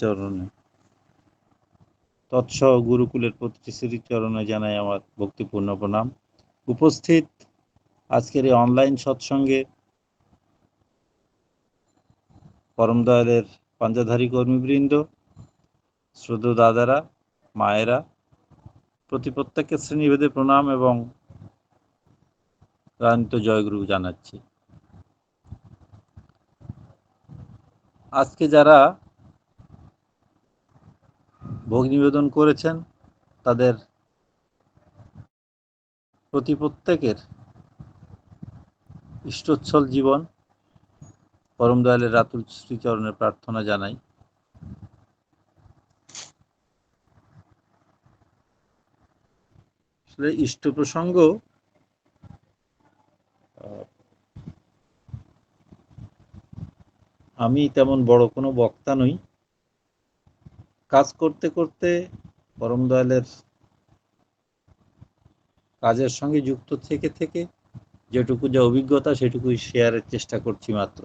চরণে তৎস গুরুকুলের প্রতিটি শ্রীচরণে জানাই আমার ভক্তিপূর্ণ প্রণাম। উপস্থিত আজকের এই অনলাইন সৎসঙ্গে পরম দয়ালের পাঞ্জাধারী কর্মীবৃন্দ, শ্রদ্ধ দাদারা, মায়েরা, প্রতি প্রত্যেককে শ্রেণীভেদে প্রণাম এবং রানিত জয়গুরু জানাচ্ছি। আজকে যারা ভোগ নিবেদন করেছেন, তাদের প্রতি প্রত্যেকের ইষ্টোচ্ছল জীবন। পরম দয়ালের রাতুল শ্রীচরণের প্রার্থনা জানাই। আসলে ইষ্ট প্রসঙ্গ আমি তেমন বড় কোনো বক্তা নই। কাজ করতে করতে পরম দয়ালের কাজের সঙ্গে যুক্ত থেকে থেকে যেটুকু যা অভিজ্ঞতা, সেটুকুই শেয়ারের চেষ্টা করছি মাত্র।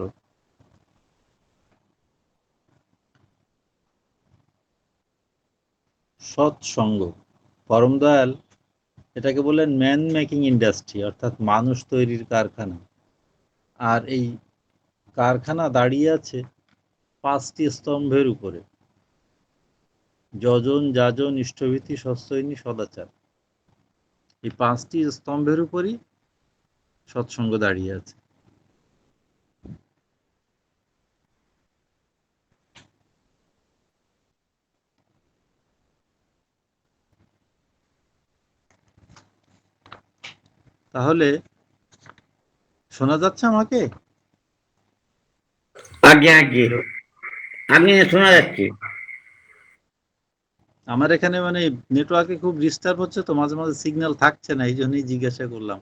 সৎসঙ্গ। পরম দয়াল এটাকে বলেন ম্যান মেকিং ইন্ডাস্ট্রি অর্থাৎ মানুষ তৈরির কারখানা। আর এই কারখানা দাঁড়িয়ে আছে পাঁচটি স্তম্ভের উপরে। যজন, যাজন, ইষ্টভীতি সস্যইনী সদাচার। এই পাঁচটি স্তম্ভের উপরই সৎসঙ্গ দাঁড়িয়ে আছে। তাহলে শোনা যাচ্ছে আমাকে? আগে আগে আগে শোনা যাচ্ছে? আমার এখানে মানে নেটওয়ার্কে খুব ডিস্টার্ব হচ্ছে তো মাঝে মাঝে সিগন্যাল থাকছে না, এই জন্যই জিজ্ঞাসা করলাম।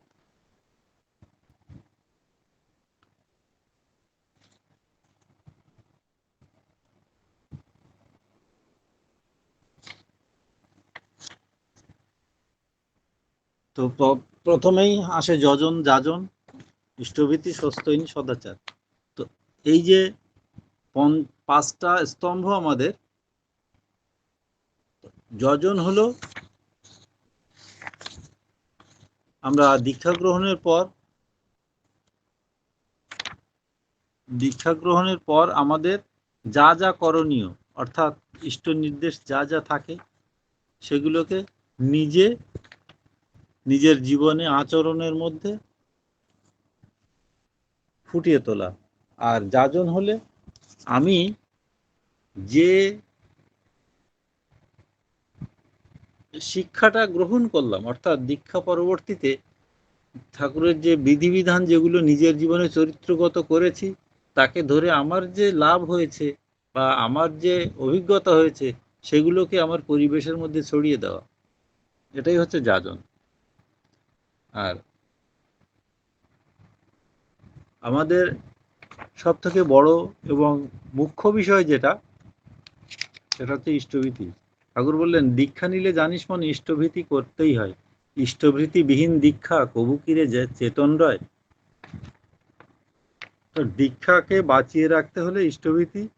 তো প্রথমেই আসে যজন যাজন, ইষ্টভীতি সস্তৈনী সদাচার। তো এই যে পাঁচটা স্তম্ভ আমাদের যজন হলো আমরা দীক্ষা গ্রহণের পর দীক্ষা গ্রহণের পর আমাদের যা যা করণীয়, অর্থাৎ ইষ্ট নির্দেশ যা যা থাকে, সেগুলোকে নিজে, নিজের জীবনে আচরণের মধ্যে ফুটিয়ে তোলা। আর যাজন হলে আমি যে শিক্ষাটা গ্রহণ করলাম, অর্থাৎ দীক্ষা পরবর্তীতে ঠাকুরের যে বিধিবিধান যেগুলো নিজের জীবনে চরিত্রগত করেছি, তাকে ধরে আমার যে লাভ হয়েছে বা আমার যে অভিজ্ঞতা হয়েছে, সেগুলোকে আমার পরিবেশের মধ্যে ছড়িয়ে দেওয়া। এটাই হচ্ছে যাজন। আর আমাদের সব থেকে বড় এবং মুখ্য বিষয় যেটা, সেটা হচ্ছে ইষ্টভীতি ঠাকুর বললেন, দীক্ষা নিলে জানিস মনে ইষ্টভীতি করতেই হয়। ইষ্টভীতিবিহীন দীক্ষা কবু কিরে যে, চেতন রয়? তো দীক্ষাকে বাঁচিয়ে রাখতে হলে ইষ্টভীতি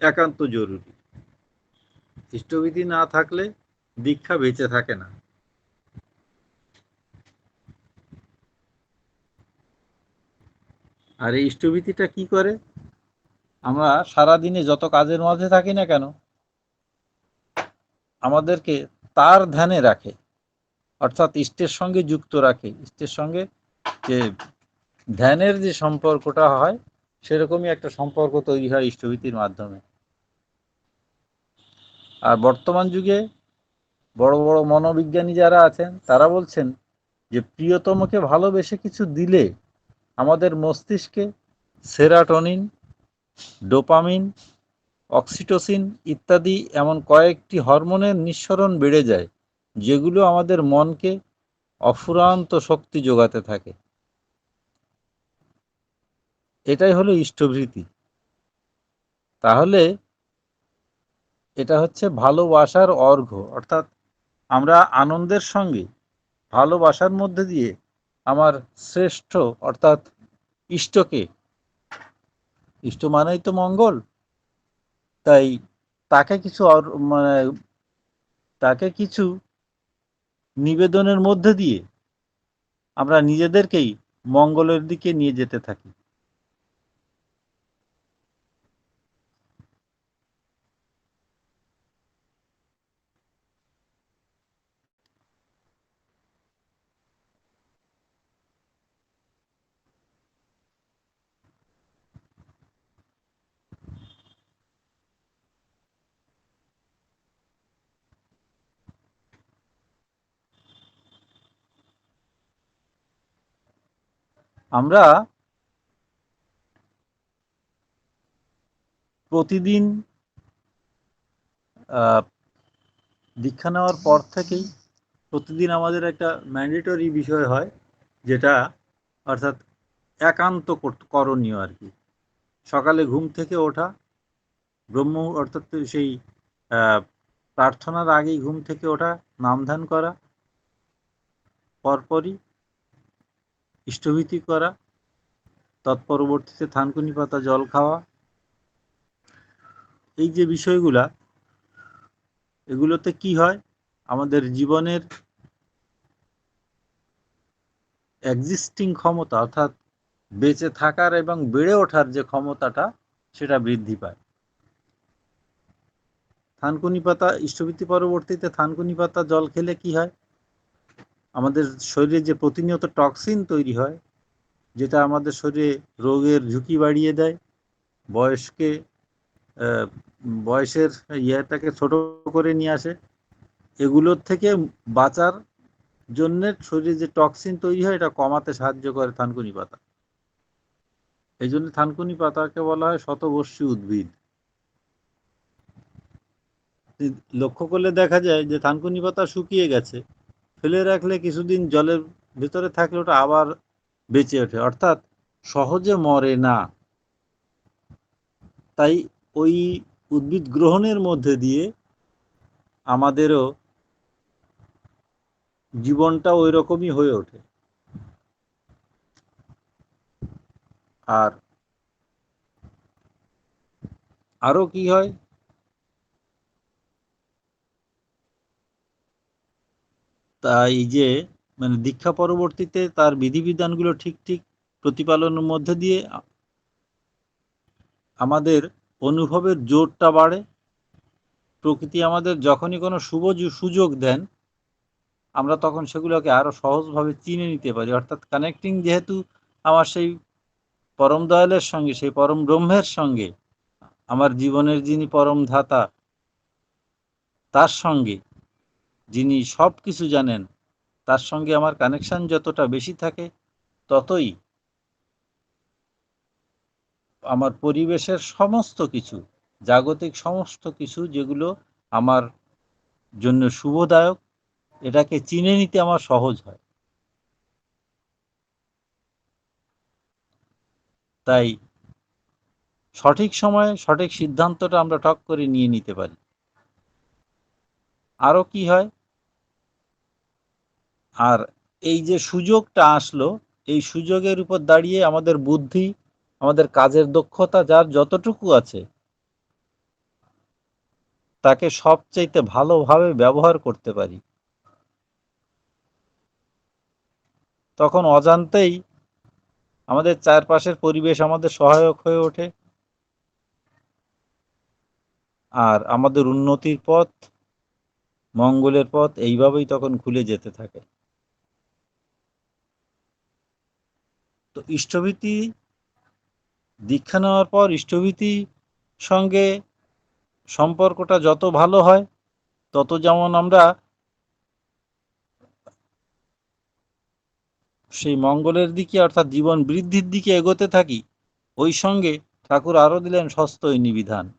একান্ত জরুরি। ইষ্টভীতি না থাকলে দীক্ষা বেঁচে থাকে না। আর এই ইষ্টভীতিটা কি করে? আমরা সারা দিনে যত কাজের মাঝে থাকি না কেন আমাদেরকে তার ধ্যানে রাখে, অর্থাৎ ইষ্টের সঙ্গে যুক্ত রাখে। ইষ্টের সঙ্গে যে ধ্যানের যে সম্পর্কটা হয়, সেরকমই একটা সম্পর্ক তৈরি হয় ইষ্টভীতির মাধ্যমে। আর বর্তমান যুগে বড় বড় মনোবিজ্ঞানী যারা আছেন, তারা বলছেন যে প্রিয়তমকে ভালোবেসে কিছু দিলে আমাদের মস্তিষ্কে সেরাটনিন, ডোপামিন অক্সিটোসিন ইত্যাদি এমন কয়েকটি হরমোনের নিঃসরণ বেড়ে যায়, যেগুলো আমাদের মনকে অফুরান্ত শক্তি যোগাতে থাকে। এটাই হলো ইষ্টভৃতি। তাহলে এটা হচ্ছে ভালোবাসার অর্ঘ অর্থাৎ আমরা আনন্দের সঙ্গে ভালোবাসার মধ্যে দিয়ে আমার শ্রেষ্ঠ, অর্থাৎ ইষ্টকে, ইষ্ট মানেই তো মঙ্গল তাই তাকে কিছু মানে তাকে কিছু নিবেদনের মধ্যে দিয়ে আমরা নিজেদেরকেই মঙ্গলের দিকে নিয়ে যেতে থাকি। আমরা প্রতিদিন দীক্ষা নেওয়ার পর থেকেই প্রতিদিন আমাদের একটা ম্যান্ডেটরি বিষয় হয়, যেটা অর্থাৎ একান্ত কর- করণীয় আর কি। সকালে ঘুম থেকে ওঠা, ব্রহ্ম অর্থাৎ সেই প্রার্থনার আগেই ঘুম থেকে ওঠা, নামধান করা, পরপরই ইষ্টভীতি করা, তৎপরবর্তীতে থানকুনি পাতা জল খাওয়া। এই যে বিষয়গুলা, এগুলোতে কি হয়? আমাদের জীবনের এক্সিস্টিং ক্ষমতা, অর্থাৎ বেঁচে থাকার এবং বেড়ে ওঠার যে ক্ষমতাটা, সেটা বৃদ্ধি পায়। থানকুনি পাতা, ইষ্টভীতি পরবর্তীতে থানকুনি পাতা জল খেলে কি হয়? আমাদের শরীরে যে প্রতিনিয়ত টক্সিন তৈরি হয়, যেটা আমাদের শরীরে রোগের ঝুঁকি বাড়িয়ে দেয়, বয়সকে বয়সের ইয়েটাকে ছোট করে নিয়ে আসে, এগুলোর থেকে বাঁচার জন্য শরীরে যে টক্সিন তৈরি হয়, এটা কমাতে সাহায্য করে থানকুনি পাতা। এই জন্য থানকুনি পাতাকে বলা হয় শতবর্ষী উদ্ভিদ। লক্ষ্য করলে দেখা যায় যে থানকুনি পাতা শুকিয়ে গেছে। ফেলে রাখলে কিছুদিন জলের ভিতরে থাকলে ওটা আবার বেঁচে ওঠে। অর্থাৎ সহজে মরে না। তাই ওই উদ্ভিদ গ্রহণের মধ্যে দিয়ে আমাদেরও জীবনটা ওই রকমই হয়ে ওঠে। আর আরও কি হয়? তাই যে মানে দীক্ষা পরবর্তীতে তার বিধিবিধানগুলো ঠিক ঠিক প্রতিপালনের মধ্যে দিয়ে আমাদের অনুভবের জোরটা বাড়ে। প্রকৃতি আমাদের যখনই কোনো শুভ সুযোগ দেন, আমরা তখন সেগুলোকে আরও সহজভাবে চিনে নিতে পারি। অর্থাৎ কানেক্টিং যেহেতু আমার সেই পরম দয়ালের সঙ্গে, সেই পরম ব্রহ্মের সঙ্গে, আমার জীবনের যিনি পরম ধাতা, তার সঙ্গে যিনি সব কিছু জানেন, তার সঙ্গে আমার কানেকশন যতটা বেশি থাকে, ততই আমার পরিবেশের সমস্ত কিছু, জাগতিক সমস্ত কিছু যেগুলো আমার জন্য শুভদায়ক, এটাকে চিনে নিতে আমার সহজ হয়। তাই সঠিক সময়ে সঠিক সিদ্ধান্তটা আমরা টক করে নিয়ে নিতে পারি। আরও কি হয়? আর এই যে সুযোগটা আসলো, এই সুযোগের উপর দাঁড়িয়ে আমাদের বুদ্ধি, আমাদের কাজের দক্ষতা যার যতটুকু আছে, তাকে সবচাইতে ভালোভাবে ব্যবহার করতে পারি। তখন অজান্তেই আমাদের চারপাশের পরিবেশ আমাদের সহায়ক হয়ে ওঠে। আর আমাদের উন্নতির পথ, মঙ্গলের পথ এইভাবেই তখন খুলে যেতে থাকে। তো ইষ্টভীতি দীক্ষা নেওয়ার পর ইষ্টভীতি সঙ্গে সম্পর্কটা যত ভালো হয়, তত যেমন আমরা সেই মঙ্গলের দিকে অর্থাৎ জীবন বৃদ্ধির দিকে এগোতে থাকি, ওই সঙ্গে ঠাকুর আরও দিলেন সস্তৈনী বিধান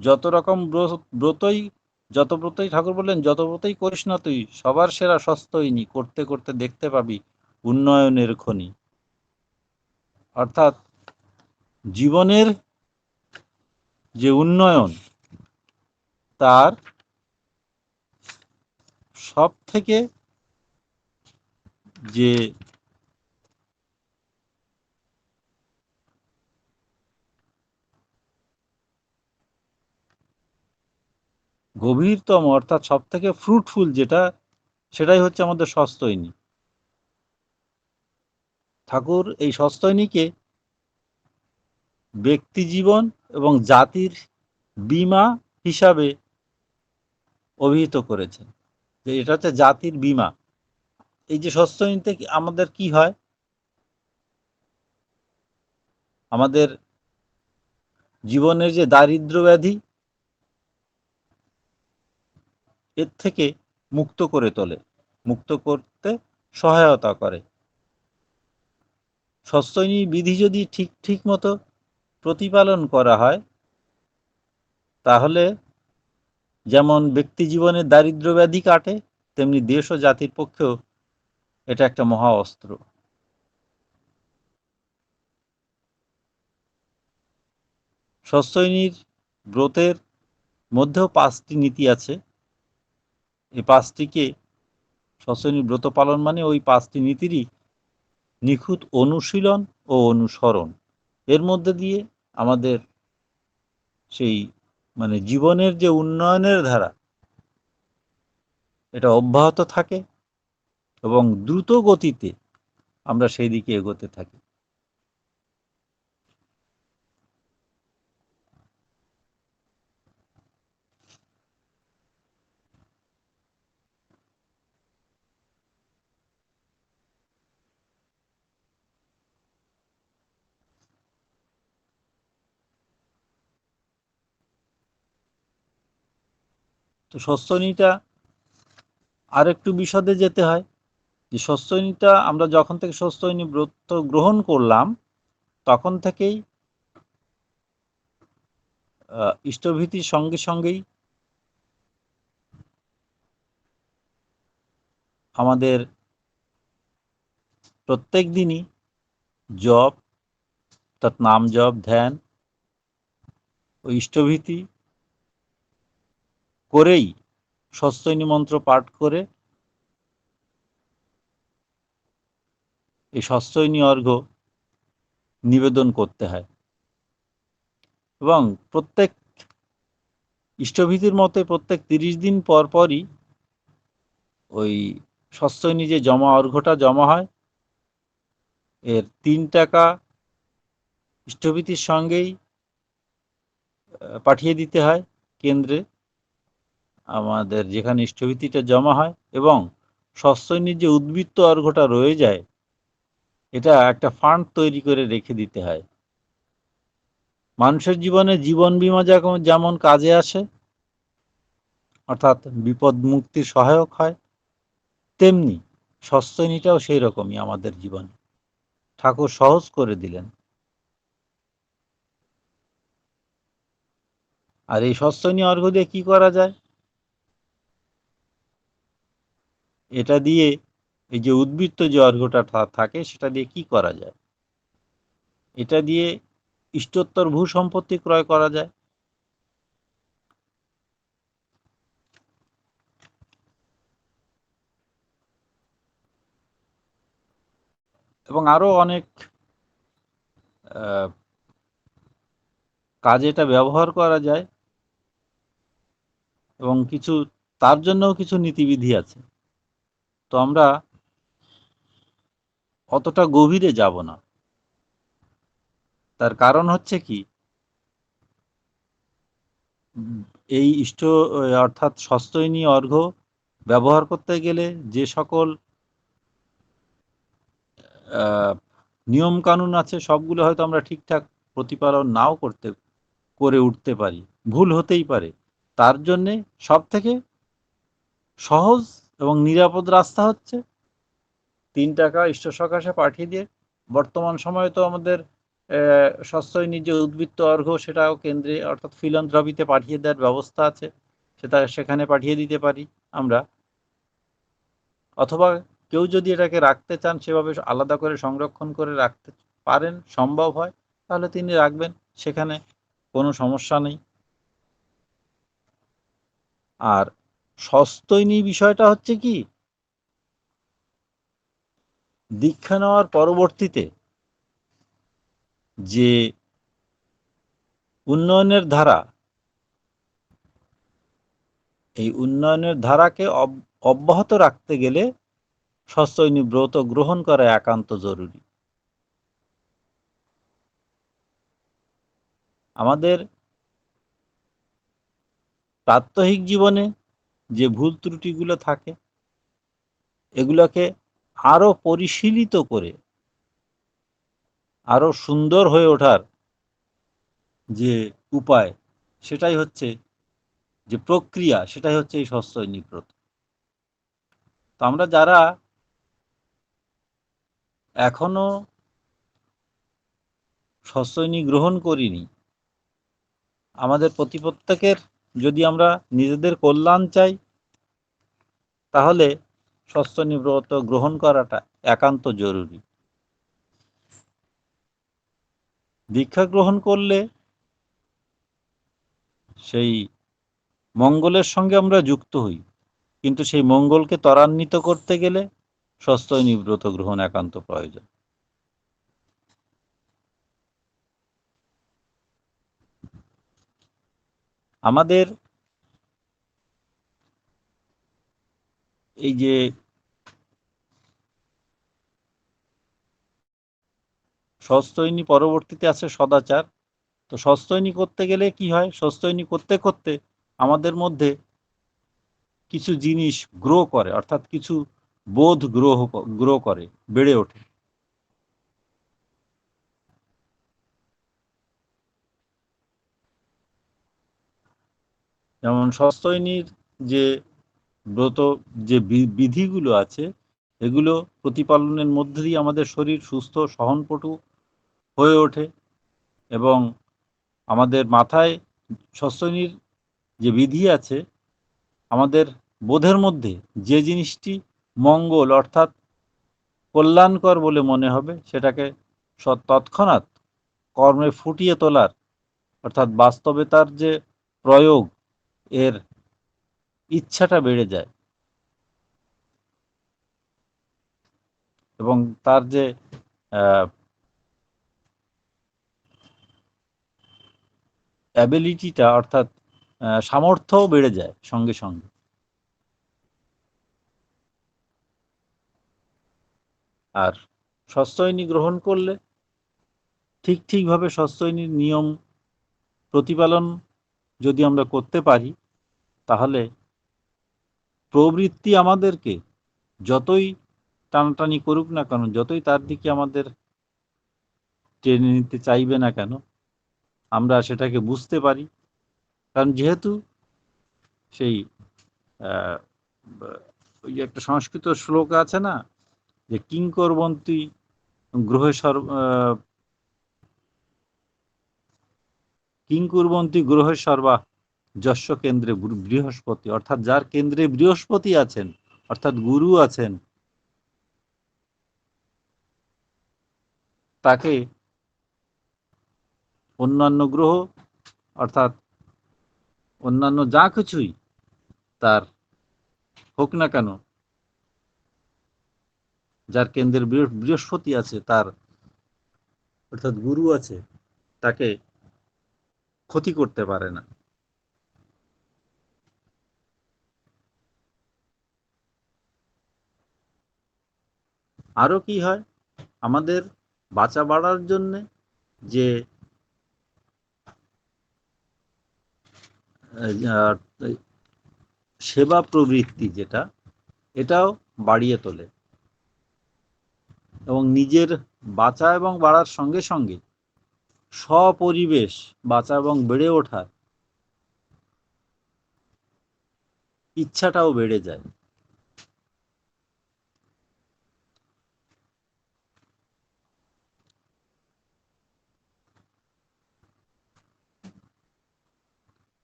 যত রকম ব্র- ব্রতই, যত ব্রতই ঠাকুর বললেন, যত ব্রতই করিস না তুই, সবার সেরা সস্তৈনী করতে করতে দেখতে পাবি। উন্নয়নের খনি। অর্থাৎ জীবনের যে উন্নয়ন, তার সব থেকে যে গভীরতম, অর্থাৎ সব থেকে ফ্রুটফুল যেটা, সেটাই হচ্ছে আমাদের সস্তৈনী ঠাকুর এই সস্তৈনীকে ব্যক্তি জীবন এবং জাতির বীমা হিসাবে অভিহিত করেছেন। যে এটা হচ্ছে জাতির বীমা। এই যে সস্তনীতে আমাদের কি হয়? আমাদের জীবনের যে দারিদ্র ব্যাধি, এর থেকে মুক্ত করে তোলে, মুক্ত করতে সহায়তা করে। সস্তনী বিধি যদি ঠিক ঠিক মতো প্রতিপালন করা হয়, তাহলে যেমন ব্যক্তি জীবনের দারিদ্র ব্যাধি কাটে, তেমনি দেশ ও জাতির পক্ষেও এটা একটা মহা অস্ত্র। সস্তৈনীর ব্রতের মধ্যেও পাঁচটি নীতি আছে। এই পাঁচটিকে সস্তৈনীর ব্রত পালন মানে ওই পাঁচটি নীতিরই নিখুঁত অনুশীলন ও অনুসরণ। এর মধ্যে দিয়ে আমাদের সেই মানে জীবনের যে উন্নয়নের ধারা, এটা অব্যাহত থাকে এবং দ্রুত গতিতে আমরা সেই দিকে এগোতে থাকি। তো সস্তনীটা আর একটু বিশদে যেতে হয় যে সস্তনীটা আমরা যখন থেকে সস্তনী ব্রত গ্রহণ করলাম, তখন থেকেই ইষ্টভীতির সঙ্গে সঙ্গেই আমাদের প্রত্যেক দিনই জপ, অর্থাৎ নাম জপ, ধ্যান ও ইষ্টভীতি করেই সস্তৈনী মন্ত্র পাঠ করে এই সস্তৈনী অর্ঘ্য নিবেদন করতে হয়। এবং প্রত্যেক ইষ্টভীতির মতে প্রত্যেক তিরিশ দিন পর পরই ওই সস্তৈনী যে জমা অর্ঘ্যটা জমা হয়, এর তিন টাকা ইষ্টভীতির সঙ্গেই পাঠিয়ে দিতে হয় কেন্দ্রে। আমাদের যেখানে ইষ্টভীতিটা জমা হয় এবং সস্তৈনীর যে উদ্বৃত্ত অর্ঘটা রয়ে যায়, এটা একটা ফান্ড তৈরি করে রেখে দিতে হয়। মানুষের জীবনে জীবন বীমা যেমন কাজে আসে, অর্থাৎ বিপদ মুক্তির সহায়ক হয়, তেমনি সস্তনীটাও সেই রকমই আমাদের জীবনে। ঠাকুর সহজ করে দিলেন। আর এই সস্তনী অর্ঘ্য দিয়ে কি করা যায়? এটা দিয়ে এই যে উদ্বৃত্ত যে অর্ঘ্যটা থা- থাকে, সেটা দিয়ে কি করা যায়? এটা দিয়ে ইষ্টোত্তর ভূ সম্পত্তি ক্রয় করা যায়। এবং আরও অনেক কাজে এটা ব্যবহার করা যায়। এবং কিছু, তার জন্যও কিছু নীতিবিধি আছে। তো আমরা অতটা গভীরে যাব না। তার কারণ হচ্ছে কি, এই ইষ্ট, অর্থাৎ সস্তৈনী অর্ঘ্য ব্যবহার করতে গেলে যে সকল নিয়ম কানুন আছে, সবগুলো হয়তো আমরা ঠিকঠাক প্রতিপালন নাও করতে, করে উঠতে পারি। ভুল হতেই পারে। তার জন্যে সব থেকে সহজ এবং নিরাপদ রাস্তা হচ্ছে। তিন টাকা ইষ্ট সকাশে পাঠিয়ে দিয়ে। বর্তমান সময়ে তো আমাদের সস্তৈনী যে উদ্বৃত্ত অর্ঘ্য সেটাও কেন্দ্রে অর্থাৎ ফিলন্থ্রপিতে পাঠিয়ে দেওয়ার ব্যবস্থা আছে। সেটা সেখানে পাঠিয়ে দিতে পারি আমরা। অথবা কেউ যদি এটাকে রাখতে চান, সেভাবে আলাদা করে সংরক্ষণ করে রাখতে পারেন, সম্ভব হয়, তাহলে তিনি রাখবেন। সেখানে কোনো সমস্যা নেই। আর সস্তৈনী বিষয়টা হচ্ছে কি? দীক্ষা নেওয়ার পরবর্তীতে যে উন্নয়নের ধারা, এই উন্নয়নের ধারাকে অব- অব্যাহত রাখতে গেলে সস্যইনী ব্রত গ্রহণ করা একান্ত জরুরি। আমাদের প্রাত্যহিক জীবনে যে ভুল ত্রুটিগুলো থাকে, এগুলোকে আরও পরিশীলিত করে, আরও সুন্দর হয়ে ওঠার যে উপায়, সেটাই হচ্ছে যে প্রক্রিয়া, সেটাই হচ্ছে এই সস্যইনী ব্রত তো আমরা যারা এখনও সস্যইনী গ্রহণ করিনি, আমাদের প্রতি প্রত্যেকের যদি আমরা নিজেদের কল্যাণ চাই, তাহলে সস্যইনী ব্রত গ্রহণ করাটা একান্ত জরুরি। দীক্ষা গ্রহণ করলে সেই মঙ্গলের সঙ্গে আমরা যুক্ত হই, কিন্তু সেই মঙ্গলকে ত্বরান্বিত করতে গেলে সস্যইনী নিব্রত গ্রহণ একান্ত প্রয়োজন। আমাদের এই যে সস্তৈনী পরবর্তীতে আছে সদাচার। তো সস্তৈনী করতে গেলে কি হয়? সস্তৈনী করতে করতে আমাদের মধ্যে কিছু জিনিস গ্রো করে, অর্থাৎ কিছু বোধ গ্রহ গ্রো করে, বেড়ে ওঠে। যেমন সস্তৈনীর যে ব্রত, যে বিধিগুলো আছে, এগুলো প্রতিপালনের মধ্যে দিয়ে আমাদের শরীর সুস্থ, সহনপটু হয়ে ওঠে এবং আমাদের মাথায় সস্তনীর যে বিধি আছে, আমাদের বোধের মধ্যে যে জিনিসটি মঙ্গল অর্থাৎ কল্যাণকর বলে মনে হবে, সেটাকে তৎক্ষণাৎ কর্মে ফুটিয়ে তোলার, অর্থাৎ বাস্তবেতার যে প্রয়োগ এর ইচ্ছাটা বেড়ে যায়। এবং তার যে অ্যাবিলিটিটা অর্থাৎ সামর্থ্যও বেড়ে যায় সঙ্গে সঙ্গে। আর সস্যইনী গ্রহণ করলে ঠিক ঠিকভাবে সস্যইনীর নিয়ম প্রতিপালন যদি আমরা করতে পারি তাহলে প্রবৃত্তি আমাদেরকে যতই টানাটানি করুক না কেন, যতই তার দিকে আমাদের টেনে নিতে চাইবে না কেন, আমরা সেটাকে বুঝতে পারি। কারণ যেহেতু সেই ওই একটা সংস্কৃত শ্লোক আছে না, যে কিঙ্করবন্তী গ্রহে সর্ব কিঙ্কুরবন্তী গ্রহে সর্বা যশ কেন্দ্রে বৃহস্পতি, অর্থাৎ যার কেন্দ্রে বৃহস্পতি আছেন, অর্থাৎ গুরু আছেন, তাকে অন্যান্য গ্রহ, অর্থাৎ অন্যান্য যা কিছুই তার হোক না কেন, যার কেন্দ্রের বৃহ- বৃহস্পতি আছে, তার অর্থাৎ গুরু আছে, তাকে ক্ষতি করতে পারে না। আরও কি হয়? আমাদের বাঁচা বাড়ার জন্য যে সেবা প্রবৃত্তি যেটা, এটাও বাড়িয়ে তোলে। এবং নিজের বাঁচা এবং বাড়ার সঙ্গে সঙ্গে স্বপরিবেশ বাঁচা এবং বেড়ে ওঠার ইচ্ছাটাও বেড়ে যায়।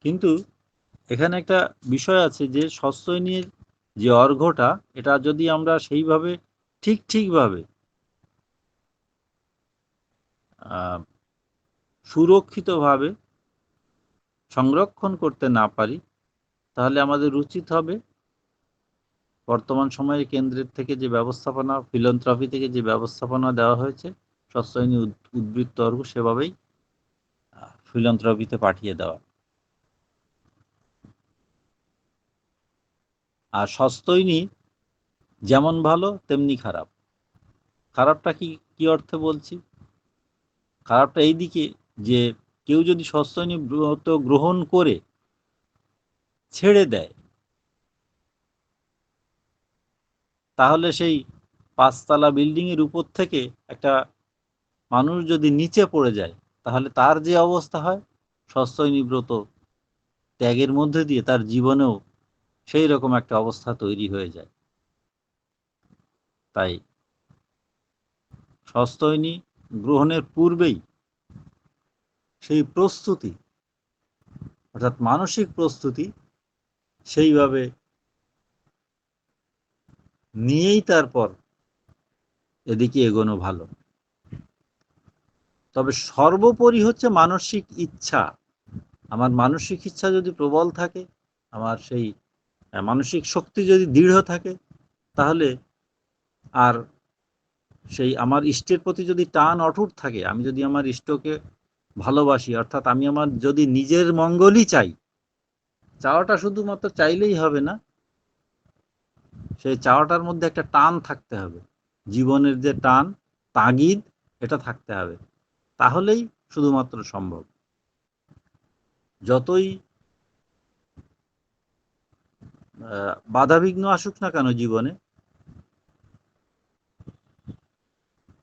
কিন্তু এখানে একটা বিষয় আছে যে সস্যইনীর যে অর্ঘ্যটা এটা যদি আমরা সেইভাবে ঠিক ঠিকভাবে সুরক্ষিতভাবে সংরক্ষণ করতে না পারি, তাহলে আমাদের উচিত হবে বর্তমান সময়ে কেন্দ্রের থেকে যে ব্যবস্থাপনা ফিলন্থ্রফি থেকে যে ব্যবস্থাপনা দেওয়া হয়েছে সস্যইনী উদ- উদ্বৃত্ত অর্ঘ্য সেভাবেই ফিলন্থ্রফিতে পাঠিয়ে দেওয়া। আর সস্তৈনী যেমন ভালো, তেমনি খারাপ। খারাপটা কি কি অর্থে বলছি? খারাপটা এই দিকে যে কেউ যদি সস্তৈনী ব্রত গ্রহণ করে, ছেড়ে দেয়, তাহলে সেই পাঁচতলা বিল্ডিং এর উপর থেকে একটা মানুষ যদি নিচে পড়ে যায়, তাহলে তার যে অবস্থা হয়, সস্তৈনী ব্রত ত্যাগের মধ্যে দিয়ে তার জীবনেও সেই রকম একটা অবস্থা তৈরি হয়ে যায়। তাই সস্তৈনী গ্রহণের পূর্বেই সেই প্রস্তুতি, অর্থাৎ মানসিক প্রস্তুতি সেইভাবে নিয়েই তারপর এদিকে এগোনো ভালো। তবে সর্বোপরি হচ্ছে মানসিক ইচ্ছা। আমার মানসিক ইচ্ছা যদি প্রবল থাকে, আমার সেই মানসিক শক্তি যদি দৃঢ় থাকে, তাহলে আর সেই আমার ইষ্টের প্রতি যদি টান অটুট থাকে, আমি যদি আমার ইষ্টকে ভালোবাসি, অর্থাৎ আমি আমার যদি নিজের মঙ্গলই চাই, চাওয়াটা শুধুমাত্র চাইলেই হবে না, সেই চাওয়াটার মধ্যে একটা টান থাকতে হবে। জীবনের যে টান, তাগিদ, এটা থাকতে হবে। তাহলেই শুধুমাত্র সম্ভব। যতই বাধাবিঘ্ন আসুক না কেন জীবনে?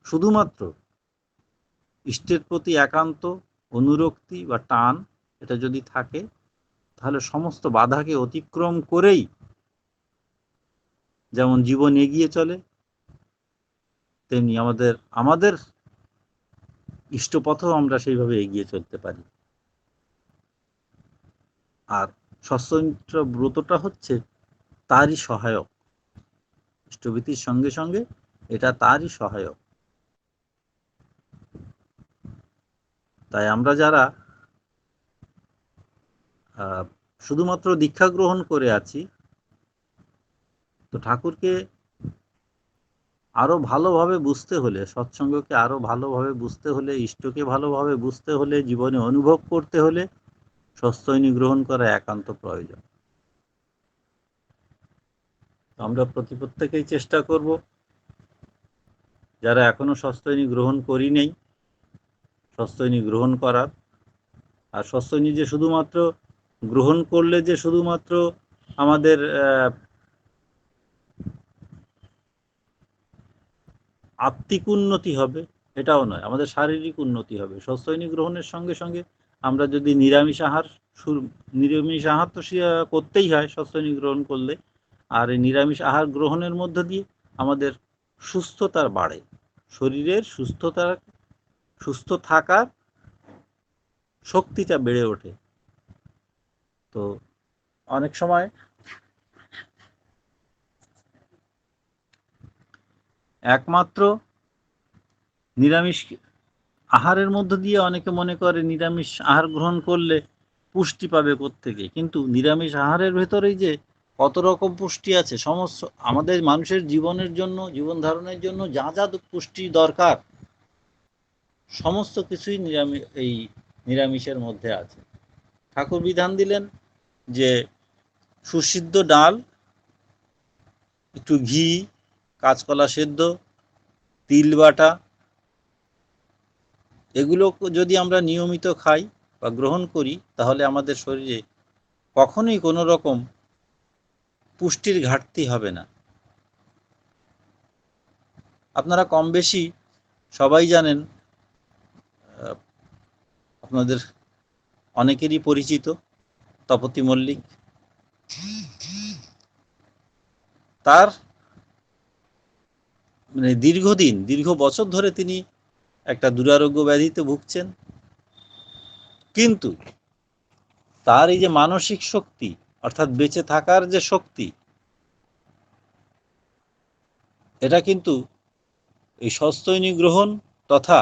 শুধুমাত্র ইষ্টের প্রতি একান্ত অনুরক্তি বা টান এটা যদি থাকে, তাহলে সমস্ত বাধাকে অতিক্রম করেই যেমন জীবন এগিয়ে চলে, তেমনি আমাদের আমাদের ইষ্টপথেও আমরা সেইভাবে এগিয়ে চলতে পারি। আর সস্যমিত্র ব্রতটা হচ্ছে তারই সহায়ক। ইষ্টভীতির সঙ্গে সঙ্গে এটা তারই সহায়ক। তাই আমরা যারা শুধুমাত্র দীক্ষা গ্রহণ করে আছি, তো ঠাকুরকে আরও ভালোভাবে বুঝতে হলে, সৎসঙ্গকে আরও ভালোভাবে বুঝতে হলে, ইষ্টকে ভালোভাবে বুঝতে হলে, জীবনে অনুভব করতে হলে সস্তৈনী গ্রহণ করা একান্ত প্রয়োজন। আমরা প্রতি প্রত্যেকেই চেষ্টা করব। যারা এখনও সস্তৈনী গ্রহণ করি নেই, সস্তৈনী গ্রহণ করার। আর সস্তৈনী যে শুধুমাত্র গ্রহণ করলে যে শুধুমাত্র আমাদের আত্মিক উন্নতি হবে, এটাও নয়, আমাদের শারীরিক উন্নতি হবে। সস্তৈনী গ্রহণের সঙ্গে সঙ্গে আমরা যদি নিরামিষ আহার নিরামিষ আহার তো করতেই হয় সস্তৈনী গ্রহণ করলে আর এই নিরামিষ আহার গ্রহণের মধ্য দিয়ে আমাদের সুস্থতার বাড়ে। শরীরের সুস্থতার, সুস্থ থাকার শক্তিটা বেড়ে ওঠে। তো অনেক সময় একমাত্র নিরামিষ আহারের মধ্য দিয়ে অনেকে মনে করে নিরামিষ আহার গ্রহণ করলে পুষ্টি পাবে থেকে কিন্তু নিরামিষ আহারের ভেতরেই যে কত রকম পুষ্টি আছে? সমস্ত আমাদের মানুষের জীবনের জন্য, জীবন ধারণের জন্য যা যা পুষ্টি দরকার, সমস্ত কিছুই নিরামিষ এই নিরামিষের মধ্যে আছে। ঠাকুর বিধান দিলেন যে সুসিদ্ধ ডাল, একটু ঘি, কাঁচকলা সেদ্ধ, তিল বাটা, এগুলো যদি আমরা নিয়মিত খাই বা গ্রহণ করি, তাহলে আমাদের শরীরে কখনোই কোনো রকম পুষ্টির ঘাটতি হবে না। আপনারা কম বেশি সবাই জানেন আপনাদের অনেকেরই পরিচিত তপতি মল্লিক। তার মানে দীর্ঘদিন, দীর্ঘ বছর ধরে তিনি একটা দুরারোগ্য ব্যাধিতে ভুগছেন। কিন্তু তার এই যে মানসিক শক্তি অর্থাৎ বেঁচে থাকার যে শক্তি, এটা কিন্তু এই সস্তৈনী গ্রহণ তথা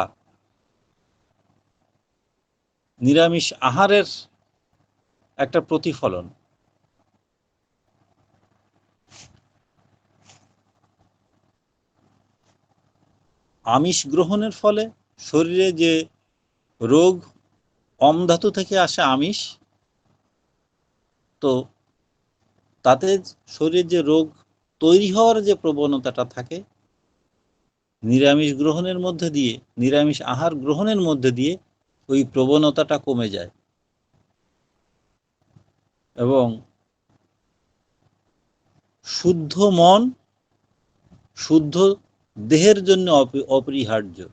নিরামিষ আহারের একটা প্রতিফলন। আমিষ গ্রহণের ফলে শরীরে যে রোগ অম ধাতু থেকে আসে আমিষ, তো তাতে শরীরের যে রোগ তৈরি হওয়ার যে প্রবণতাটা থাকে, নিরামিষ গ্রহণের মধ্যে দিয়ে, নিরামিষ আহার গ্রহণের মধ্যে দিয়ে ওই প্রবণতাটা কমে যায়। এবং শুদ্ধ মন, শুদ্ধ দেহের জন্য অপ- অপরিহার্য।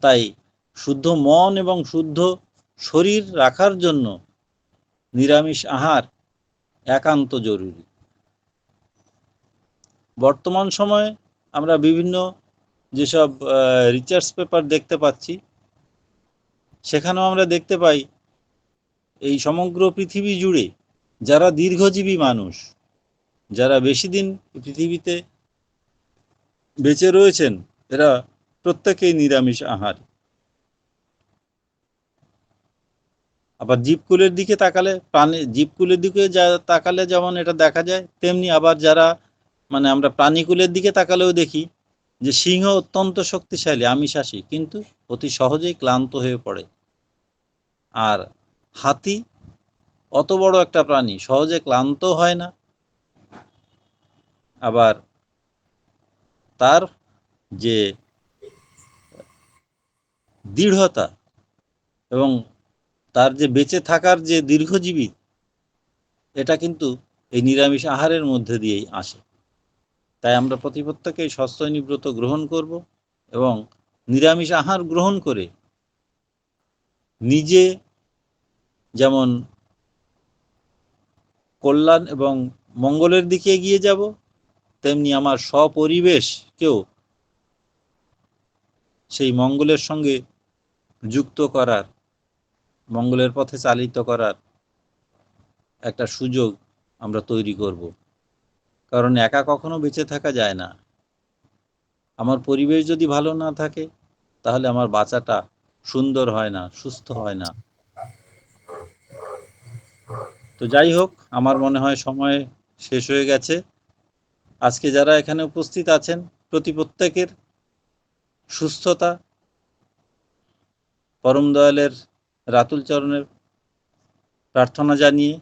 তাই শুদ্ধ মন এবং শুদ্ধ শরীর রাখার জন্য নিরামিষ আহার একান্ত জরুরি। বর্তমান সময়ে আমরা বিভিন্ন যেসব রিসার্চ পেপার দেখতে পাচ্ছি, সেখানেও আমরা দেখতে পাই এই সমগ্র পৃথিবী জুড়ে যারা দীর্ঘজীবী মানুষ, যারা বেশি দিন পৃথিবীতে বেঁচে রয়েছেন, এরা প্রত্যেকেই নিরামিষ আহার। আবার জীবকুলের দিকে তাকালে, প্রাণী জীবকুলের দিকে যা তাকালে যেমন এটা দেখা যায়, তেমনি আবার যারা মানে আমরা প্রাণীকুলের দিকে তাকালেও দেখি যে সিংহ অত্যন্ত শক্তিশালী আমিষাসী কিন্তু অতি সহজেই ক্লান্ত হয়ে পড়ে। আর হাতি অত বড় একটা প্রাণী, সহজে ক্লান্ত হয় না। আবার তার যে দৃঢ়তা এবং তার যে বেঁচে থাকার যে দীর্ঘজীবী, এটা কিন্তু এই নিরামিষ আহারের মধ্যে দিয়েই আসে। তাই আমরা প্রতি প্রত্যেকেই সস্তনী ব্রত গ্রহণ করব এবং নিরামিষ আহার গ্রহণ করে নিজে যেমন কল্যাণ এবং মঙ্গলের দিকে এগিয়ে যাব, তেমনি আমার স্বপরিবেশকেও সেই মঙ্গলের সঙ্গে যুক্ত করার মঙ্গলের পথে চালিত করার একটা সুযোগ আমরা তৈরি করব। কারণ একা কখনো বেঁচে থাকা যায় না। আমার পরিবেশ যদি ভালো না থাকে, তাহলে আমার বাচ্চাটা সুন্দর হয় না, সুস্থ হয় না। তো যাই হোক, আমার মনে হয় সময় শেষ হয়ে গেছে। আজকে যারা এখানে উপস্থিত আছেন, প্রতি প্রত্যেকের সুস্থতা, পরম দয়ালের রাতুল চরণের প্রার্থনা জানিয়ে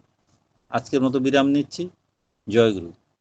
আজকের মতো বিরাম নিচ্ছি। জয় গুরু।